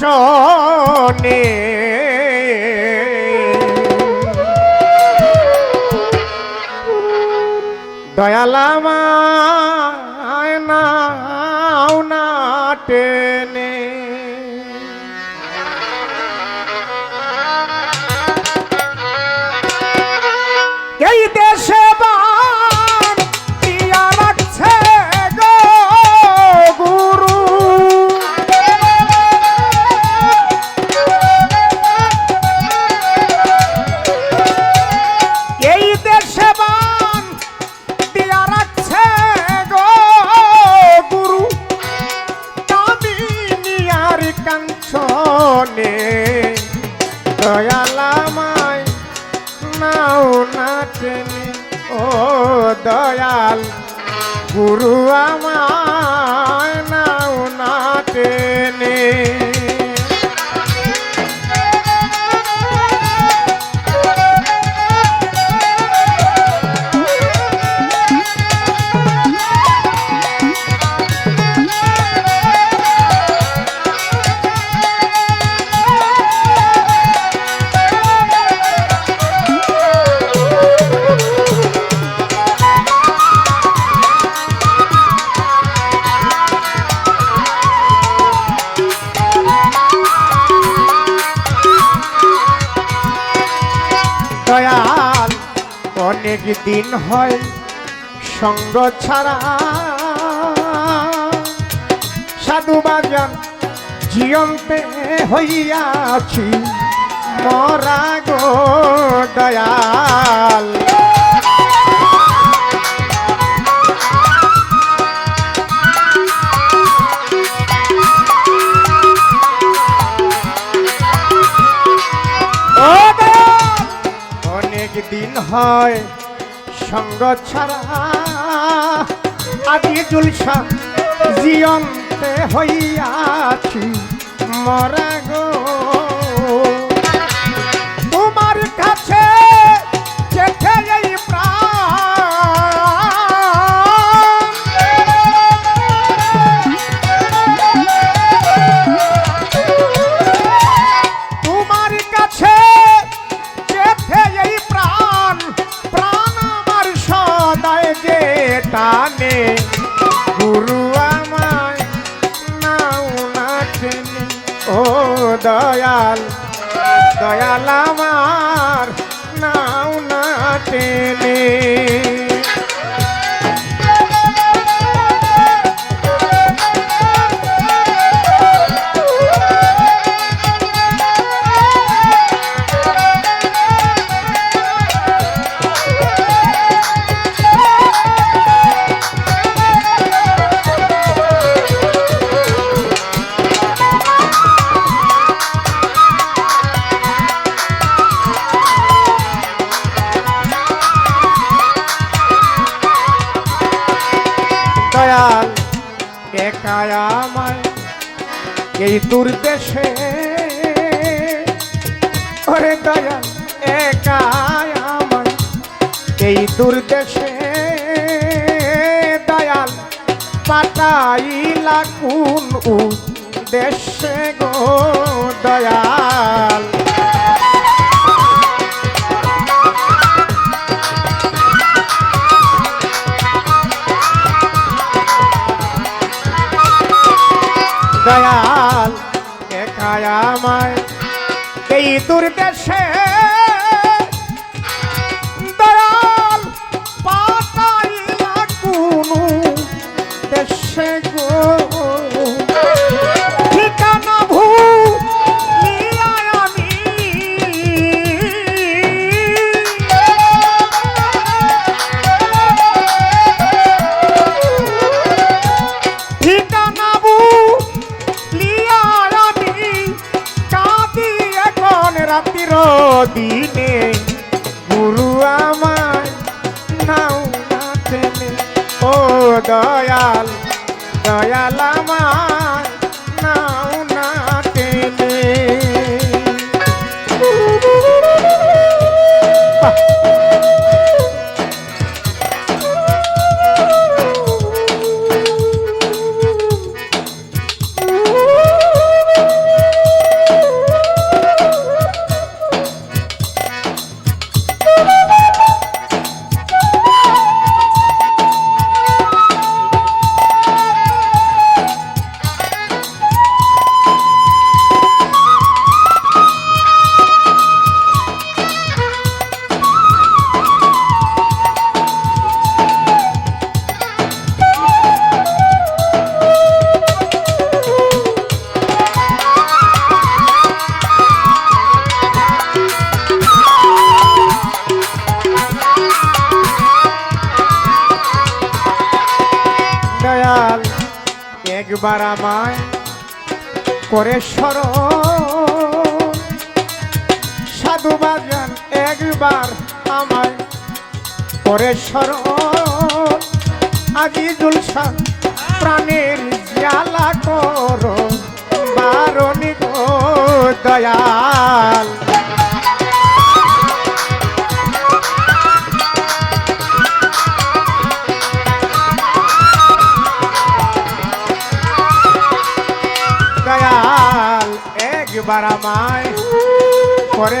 চনে দয়ালামা নাও নাটে। গুরু আমায় নাও না অনেক দিন হয় সঙ্গ ছাড়া। সাধু বাজান জিয়ন্তে হইয়াছি মরা গো দয়াল। দিন হয় সঙ্গ ছাড়া আদি জুলসা জিয়ন্তে হইয়াছি। মরা গো না একাই আমায় এই দুর্দেশে। ওরে দয়াল একাই আমায় এই দুর্দেশে। দয়াল, পাঠাইলা কোন দেশে গো দয়াল। দয়াল একাই আমায়। এই দুর্দেশে দয়াল একবার আমায় করে স্মরণ সাধু বাজান একবার আমায় করে স্মরণ আজি জুলসা প্রাণের জ্বালা করো, বারণি দয়াল। আমায় করে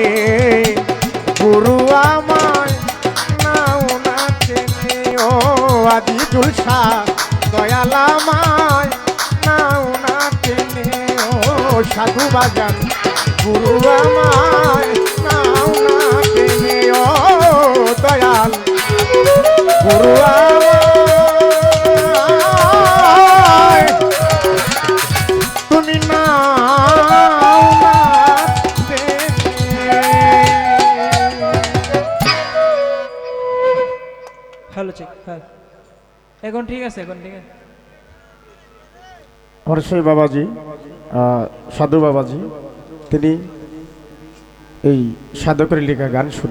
কাঞ্চনে গুরু আমায় নাও না চেনে ও আদি জুলসা, দয়াল আমায় নাও না চেনে ও সাধু বাজান, গুরু আমায় হ্যালো হ্যাঁ। এখন ঠিক আছে, এখন ঠিক আছে। আমার বাবাজি সাধু বাবাজি, তিনি এই সাধকের লেখা গান শুনে